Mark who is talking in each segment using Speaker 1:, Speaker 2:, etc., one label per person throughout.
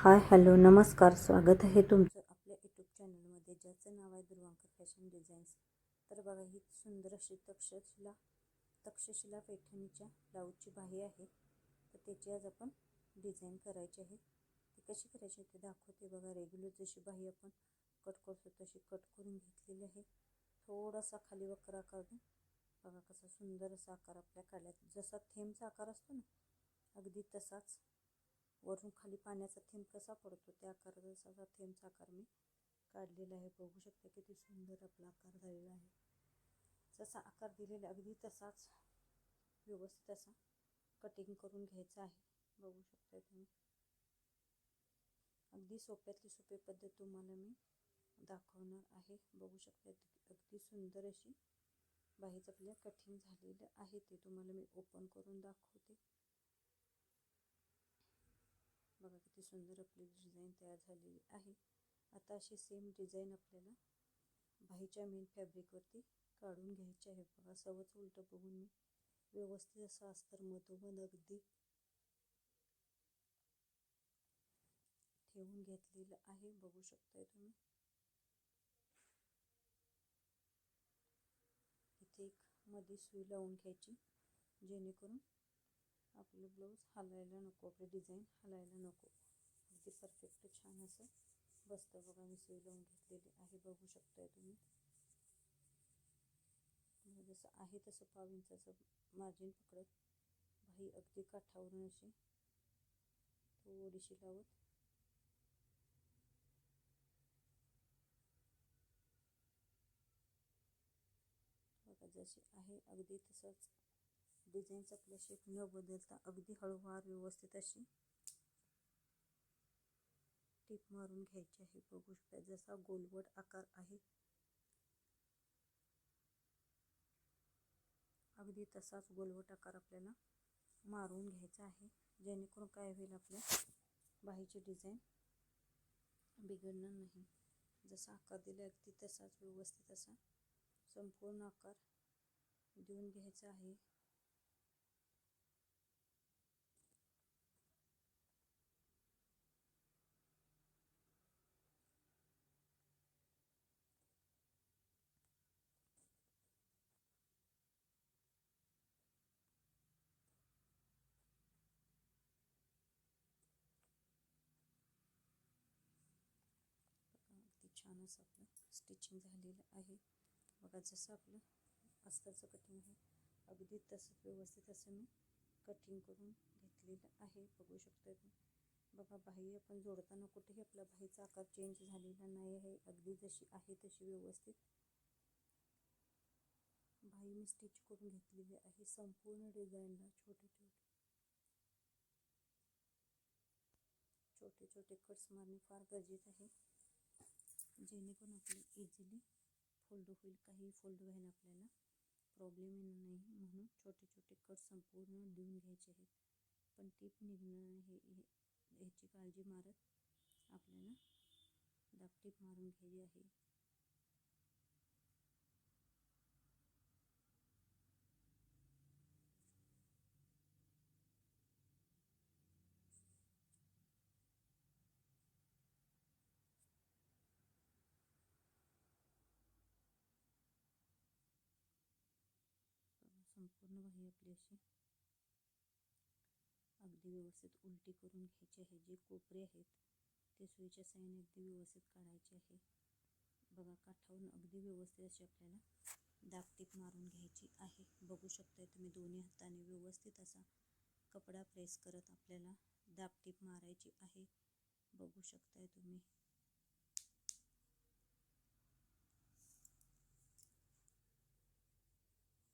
Speaker 1: Hi hello नमस्कार. स्वागत आहे तुमचं आपल्या यूट्यूब चॅनलमध्ये ज्याचं नाव आहे दुर्वांकर फॅशन डिझाईन्स. तर बघा ही सुंदर अशी तक्षशिला तक्षशिला पैठणीच्या ब्लाऊजची बाही आहे. तर त्याची आज आपण डिझाईन करायची आहे. ती कशी करायची ते दाखवते बघा. रेग्युलर जशी बाही आपण कट करतो तशी कट करून घेतलेली आहे. थोडासा खाली वक्र आकार बघा कसा सुंदर असा आकार आपल्या काढला जसा थेंबचा आकार असतो ना अगदी तसाच वरून खाली पाण्याचा थेंब कसा पडतो त्या आकाराचा थेंबचा आकार मी काढलेला आहे. बघू शकता किती सुंदर आपला आकार झालेला आहे. जसा आकार दिलेला अगदी तसाच व्यवस्थित असा कटिंग करून घ्यायचा आहे. बघू शकता तुम्ही. अगदी सोप्यातली सोपी पद्धत तुम्हाला मी दाखवणार आहे. बघू शकता अगदी सुंदर अशी बाहीच आपल्या कठीण झालेलं आहे ते तुम्हाला मी ओपन करून दाखवते बघा किती सुंदर आपली डिझाईन तयार झालेली आहे. आता अशी सेम डिझाईन आपल्याला बाहीच्या मेन फॅब्रिकवरती काढून घ्यायची आहे. बघा सवच उलटं बघून मी व्यवस्थित असं अस्तर मधोमध अगदी ठेवून घेतलेलं आहे. बघू शकताय तुम्ही. इथे एक मध्ये सुई लावून घ्यायची जेणेकरून आपलं ब्लाऊज हलायला नको आपली डिझाईन हलायला नको. अगदी परफेक्ट छान असं बसतं बघा मी सुई लावून घेतलेली आहे बघू शकताय तुम्ही. जसं आहे तसं पाव इंचाचं मार्जिन पकडत. बाही अगदी काठावरून अशी थोडीशी लावत. बघा जशी आहे अगदी तसंच. डिझाईनचा आपल्या शेप न बदलता अगदी हळूवार व्यवस्थित अशी टीप मारून घ्यायची आहे. बघू शकता जसा गोलवट आकार आहे. अगदी तसाच गोलवट आकार आपल्याला मारून घ्यायचा आहे. जेणेकरून काय होईल आपल्या बाहीची डिझाईन बिघडणार नाही. जसा आकार दिला अगदी तसाच व्यवस्थित असा संपूर्ण आकार देऊन घ्यायचा आहे. छानच आपलं स्टिचिंग झालेलं आहे. बघा जसं आपलं अस्ताचं कटिंग आहे अगदी तसंच व्यवस्थित असं मी कटिंग करून घेतलेलं आहे. बघू शकता तुम्ही. बघा बाही आपण जोडताना कुठेही आपला बाहीचा आकार चेंज झालेला नाही आहे. अगदी जशी आहे तशी व्यवस्थित. बाही मी स्टिच करून घेतलेली आहे. संपूर्ण डिझाईनला छोटे छोटे छोटे छोटे कट्स मारणे फार गरजेचं आहे. जेणेकरून आपली इझिली फोल्ड होईल. काही फोल्ड व्हायला आपल्याला. प्रॉब्लेम येणार नाही म्हणून छोटे छोटे कट संपूर्ण देऊन घ्यायचे आहेत. पण टीप निघणं हे ह्याची काळजी मारत आपल्याला दापटीप मारून घ्यायची आहे. संपूर्ण बाही आपली अशी अगदी व्यवस्थित उलटी करून घ्यायची आहे. जे कोपरे आहेत ते सुईच्या साईने अगदी व्यवस्थित काढायचे आहे. बघा काठावरून अगदी व्यवस्थित अशी आपल्याला दागटीप मारून घ्यायची आहे. बघू शकताय तुम्ही दोन्ही हाताने व्यवस्थित असा कपडा प्रेस करत आपल्याला दाबटीप मारायची आहे. बघू शकताय तुम्ही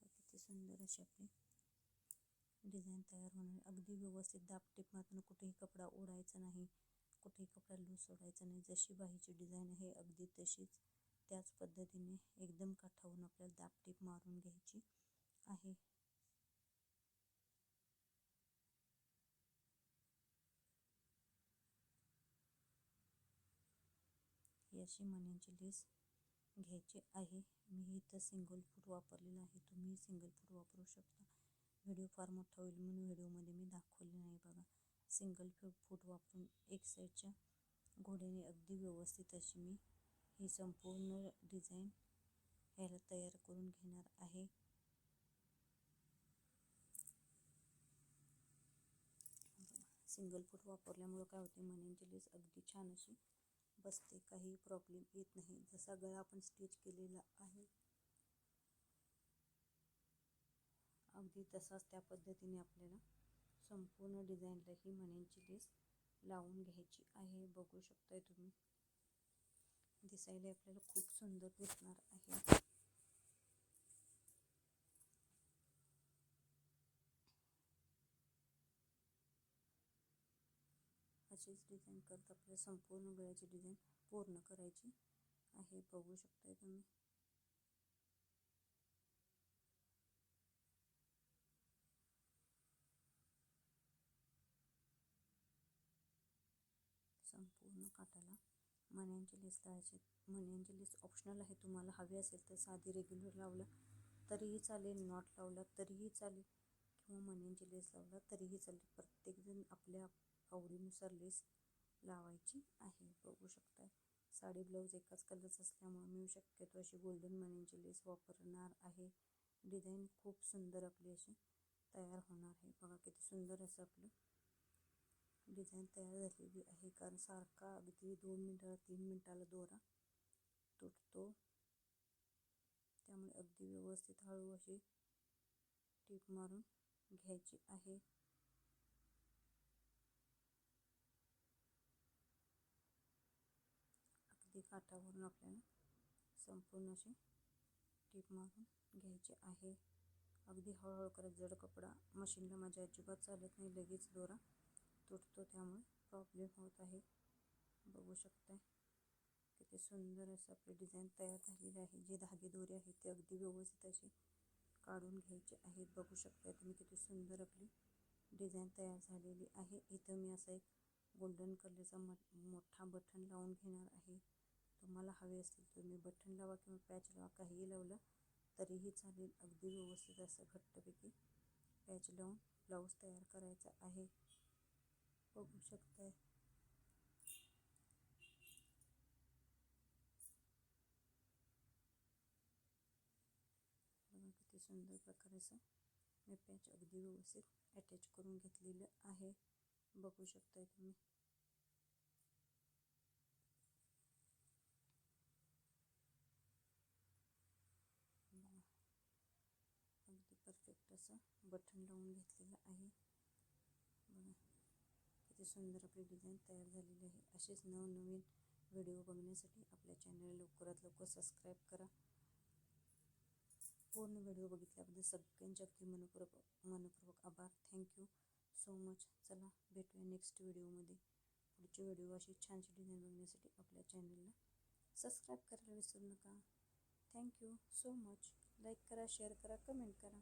Speaker 1: किती सुंदर अशी आपली डिझाईन तयार होणार. अगदी व्यवस्थित दाबटीप मात्र कुठेही कपडा ओढायचा नाही कुठेही कपडा लूज सोडायचा नाही. जशी बाहीची डिझाईन आहे अगदी तशीच त्याच पद्धतीने एकदम काठावून आपल्याला दाबटीप मारून घ्यायची आहे. ही अशी मण्यांची लेस घ्यायचे आहे. मी इथं सिंगल फूट वापरलेला आहे तुम्ही सिंगल फूट वापरू शकता. व्हिडिओ फार मोठा होईल म्हणून व्हिडिओमध्ये मी दाखवले नाही बघा. सिंगल फूट फूट वापरून एक साईडच्या घोड्याने अगदी व्यवस्थित अशी मी ही संपूर्ण डिझाईन ह्याला तयार करून घेणार आहे. सिंगल फूट वापरल्यामुळं काय होते? मनेंची लेस अगदी छान अशी बसते काही प्रॉब्लेम येत नाही. जसा गळा आपण स्टिच केलेला आहे. अगदी तसाच त्या पद्धतीने आपल्याला संपूर्ण डिझाईनला ही मण्यांची लेस लावून घ्यायची आहे. बघू शकताय तुम्ही. दिसायला आपल्याला खूप सुंदर दिसणार आहे. अशीच डिझाईन करत आपल्याला संपूर्ण गळ्याची डिझाईन पूर्ण करायची आहे. बघू शकताय तुम्ही. संपूर्ण काटाला मण्यांची लेस लावायची. मण्यांची लेस ऑप्शनल आहे. तुम्हाला हवी असेल तर साधी रेग्युलर लावलं तरीही चालेल नॉट लावला तरीही चालेल. किंवा मण्यांची लेस लावला तरीही चालेल. प्रत्येकजण आपल्या आवडीनुसार लेस लावायची आहे. बघू शकताय. साडी ब्लाऊज एकाच कलरच असल्यामुळे मी शक्यतो अशी गोल्डन मण्यांची लेस वापरणार आहे. डिझाईन खूप सुंदर आपली अशी तयार होणार आहे. बघा किती सुंदर असं आपलं डिझाईन तयार झालेली आहे. कारण सारखा अगदी दोन मिनटाला तीन मिनटाला दोरा तुटतो. त्यामुळे अगदी व्यवस्थित हळू अशी टीप मारून घ्यायची आहे. अगदी काठावरून आपल्याला संपूर्ण अशी टीप मारून घ्यायची आहे. अगदी हळूहळू करत जड कपडा मशीनला माझ्या अजिबात चालत नाही लगेच दोरा तुटतो त्यामुळे प्रॉब्लेम होत आहे. बघू शकताय किती सुंदर असं आपले डिझाईन तयार झालेली आहे. जे धागे दोरे आहेत ते अगदी व्यवस्थित असे काढून घ्यायचे आहेत. बघू शकता तुम्ही किती सुंदर आपली डिझाईन तयार झालेली आहे. इथं मी असा एक गोल्डन कलरचा म मोठा बटन लावून घेणार आहे. तुम्हाला हवे असतील तुम्ही बटन लावा किंवा पॅच लावा काहीही लावलं तरीही चालेल. अगदी व्यवस्थित असं घट्टपैकी पॅच लावून ब्लाऊज तयार करायचा आहे. बघू शकता अगदी सुंदर प्रकारे असं मी पॅच अगदी व्यवस्थित अटॅच करून घेतलेलं आहे. बघू शकताय तुम्ही. अगदी परफेक्ट असं बटन लावून घेतलेलं आहे. बघा किती सुंदर आपली डिझाईन तयार झालेली आहे. असेच नवनवीन व्हिडिओ बघण्यासाठी आपल्या चॅनल लवकरात लवकर सबस्क्राईब करा. पूर्ण व्हिडिओ बघितल्याबद्दल सगळ्यांचे अगदी मनपूर्वक मनपूर्वक आभार. थँक्यू सो मच चला भेटूया नेक्स्ट व्हिडिओमध्ये. पुढचे व्हिडिओ अशी छानशी डिझाईन बघण्यासाठी आपल्या चॅनलला सबस्क्राईब करायला विसरू नका. Thank you so much like करा शेअर करा कमेंट करा.